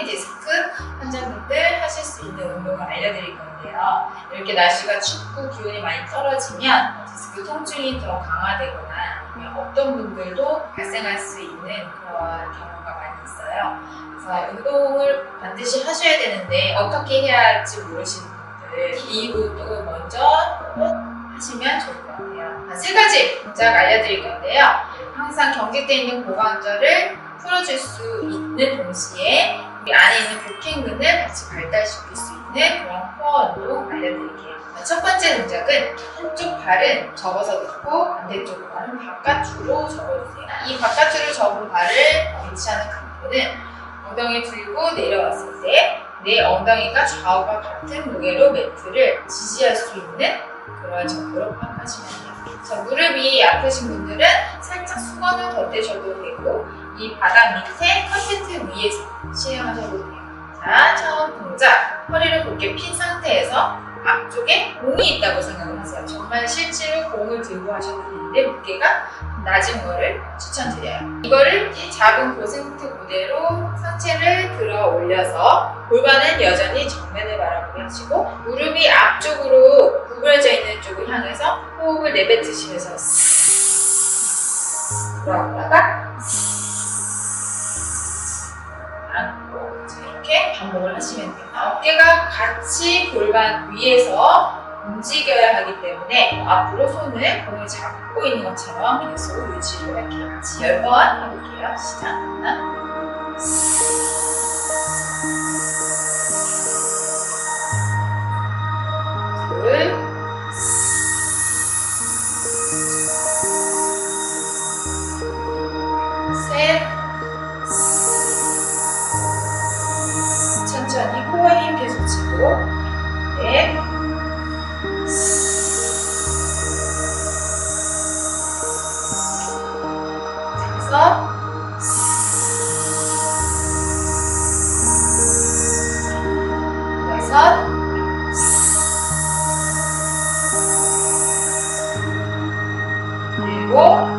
허리 디스크 환자분들 하실 수 있는 운동을 알려드릴 건데요. 이렇게 날씨가 춥고 기온이 많이 떨어지면 디스크 통증이 더 강화되거나 어떤 분들도 발생할 수 있는 그런 경우가 많이 있어요. 그래서 운동을 반드시 하셔야 되는데 어떻게 해야 할지 모르시는 분들 이 운동을 먼저 하시면 좋을 것 같아요. 아, 세 가지 동작 알려드릴 건데요. 항상 경직되어 있는 고관절을 풀어줄 수 있는 동시에 우리 안에 있는 복행근을 같이 발달시킬 수 있는 그런 코어 운동 알려드릴게요. 첫 번째 동작은 한쪽 발은 접어서 놓고 반대쪽 발은 바깥으로 접어주세요. 이 바깥으로 접은 발을 위치하는 근포는 엉덩이 들고 내려왔을 때 내 엉덩이가 좌우가 같은 무게로 매트를 지지할 수 있는 그런 정도로 파악하시면 돼요. 자, 무릎이 아프신 분들은 살짝 수건을 덧대셔도 되고 이 바닥 밑에 컨텐트 위에 시행하셔도 돼요. 자, 처음 동작. 허리를 곧게 핀 상태에서 앞쪽에 공이 있다고 생각을 하세요. 정말 실제로 공을 들고 하셔도 되는데 무게가 낮은 거를 추천드려요. 이거를 이그 상태 그대로 상체를 들어 올려서 골반은 여전히 정면을 바라보게 하시고 무릎이 앞쪽으로 구부러져 있는 쪽을 향해서 호흡을 내뱉으시면서 돌아오다가 자, 이렇게 반복을 하시면 돼요. 어깨가 같이 골반 위에서 움직여야 하기 때문에 앞으로 손을 공을 잡고 있는 것처럼 계속 유지를 할게요. 같이 10번 해볼게요. 시작. 하나, 일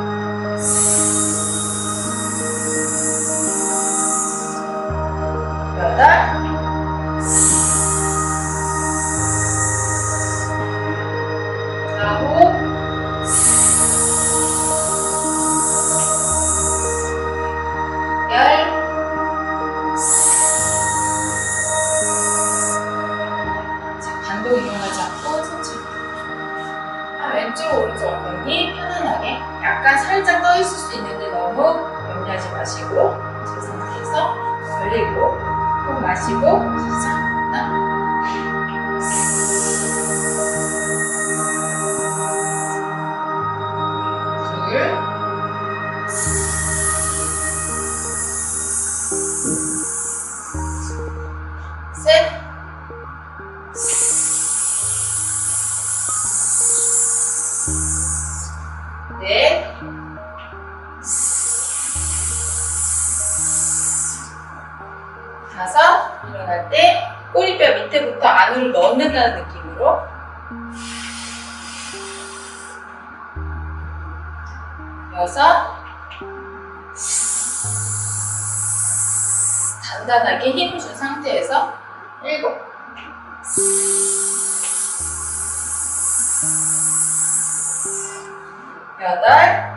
다섯, 일어날 때 꼬리뼈 밑에부터 안으로 넣는다는 느낌으로. 여섯, 단단하게 힘을 준 상태에서 일곱, 여덟,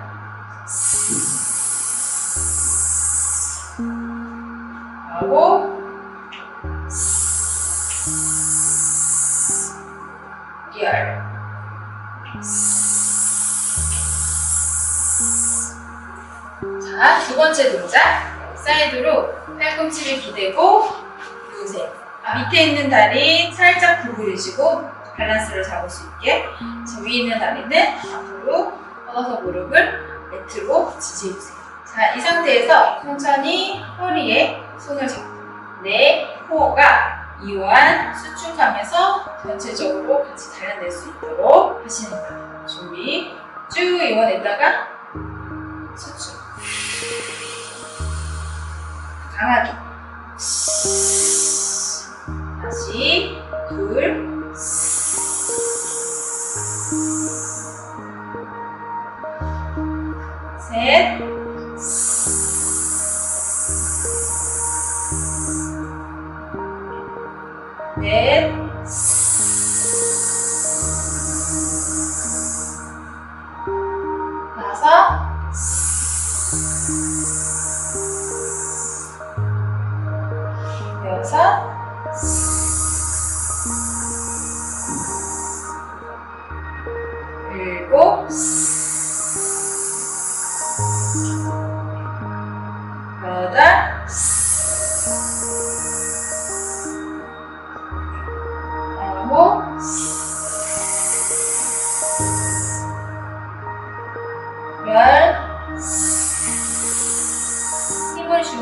번째 동작. 사이드로 팔꿈치를 기대고 누우세요. 아, 밑에 있는 다리 살짝 구부리시고 밸런스를 잡을 수 있게. 자, 위에 있는 다리는 앞으로 뻗어서 무릎을 매트로 지지해주세요. 자, 이 상태에서 천천히 허리에 손을 잡고 내 코어가 이완, 수축하면서 전체적으로 같이 단련될 수 있도록 하시는 거예요. 준비. 쭉 이완했다가 수축. 강하게. 다시 둘.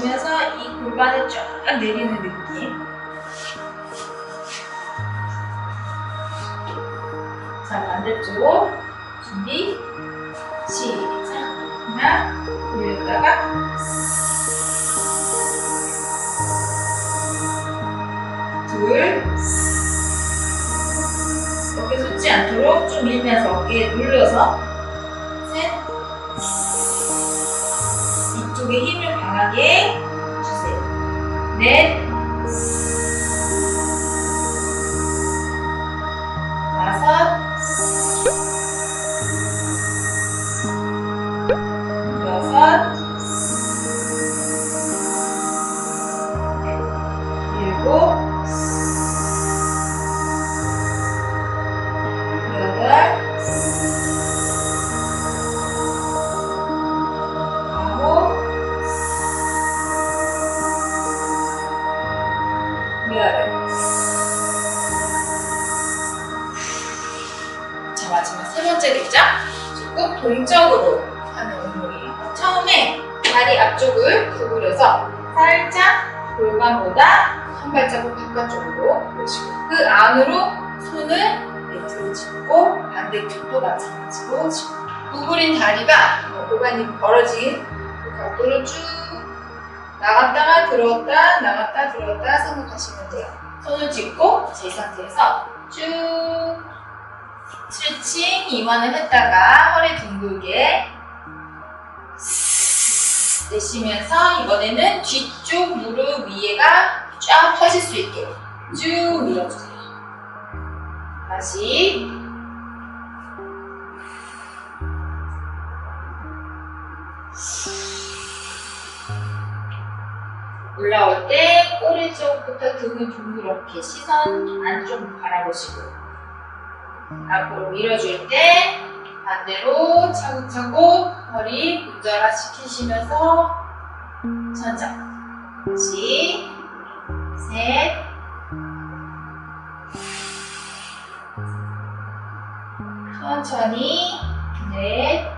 주면서 이 골반을 쫙 내리는 느낌. 자, 반대쪽 준비, 시작. 하나, 밀다가 둘, 어깨 솟지 않도록 좀 밀면서 어깨에 눌러서 셋, 이쪽에 힘을 강하게 주 번째 동작. 조금 동적으로 하는 운동이에요. 처음에 다리 앞쪽을 구부려서 살짝 골반보다 한 발자국 바깥쪽으로 보시고 그 안으로 손을 밑으로 짚고 반대쪽도 마찬가지로 짚고 구부린 다리가 뭐 골반이 벌어진 그 각도로 쭉 나갔다가 들어왔다 나갔다 들어왔다 생각하시면 돼요. 손을 짚고 제 상태에서 쭉 스트레칭 이완을 했다가 허리 둥글게 내쉬면서 이번에는 뒤쪽 무릎 위에가 쫙 펴질 수 있게 쭉 밀어주세요. 다시 올라올 때 꼬리 쪽부터 등을 둥그렇게 시선 안쪽 바라보시고 앞으로 밀어줄 때 반대로 차곡차곡 허리 분절화 시키시면서 천천히 다시. 셋. 천천히. 넷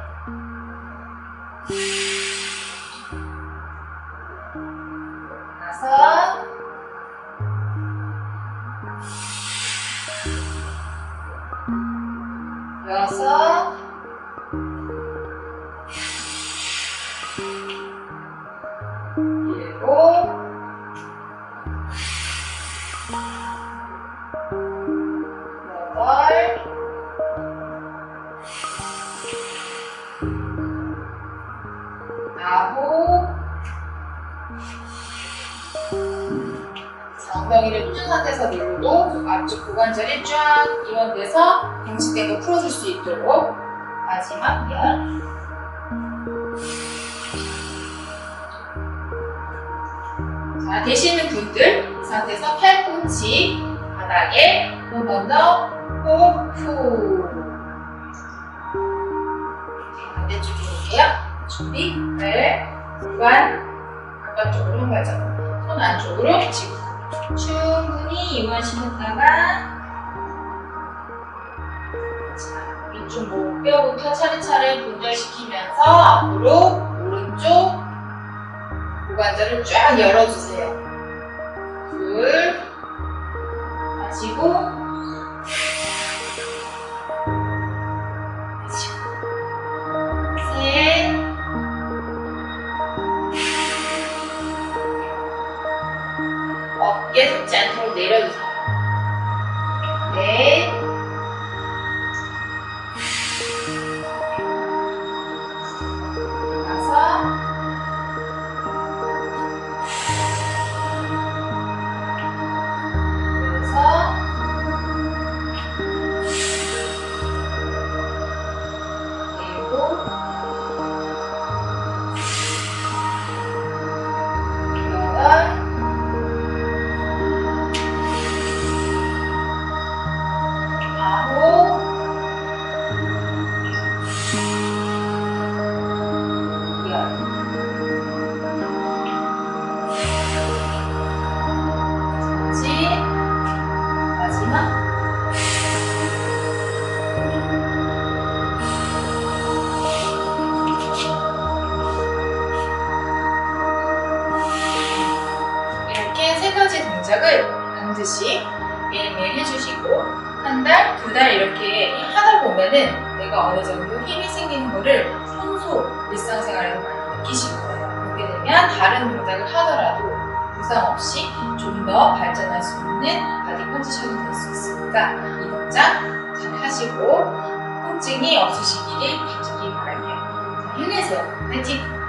엉덩이를 펴 상태에서 누르고 앞쪽 고관절이 쫙 이완돼서 경직된 거 풀어줄 수 있도록 마지막 열. 자, 되시는 분들 이 상태에서 팔꿈치 바닥에 한 번 더 호흡 반대쪽 해볼게요. 준비 발 골반 바깥쪽으로 한 발자국 손 안쪽으로 짚고 충분히 이완시켰다가 자, 위쪽 목뼈부터 차례차례 분절시키면서 앞으로 오른쪽 고관절을 쫙 열어주세요. 둘, 마시고, 솟지 않도록 내려주세요. 하다 보면은 내가 어느 정도 힘이 생기는 거를 평소 일상생활에서 많이 느끼실 거예요. 그렇게 되면 다른 동작을 하더라도 부상 없이 좀 더 발전할 수 있는 바디 컨디션이 될 수 있으니까 이 동작 잘 하시고 통증이 없으시기를. 자, 힘내세요. 화이팅!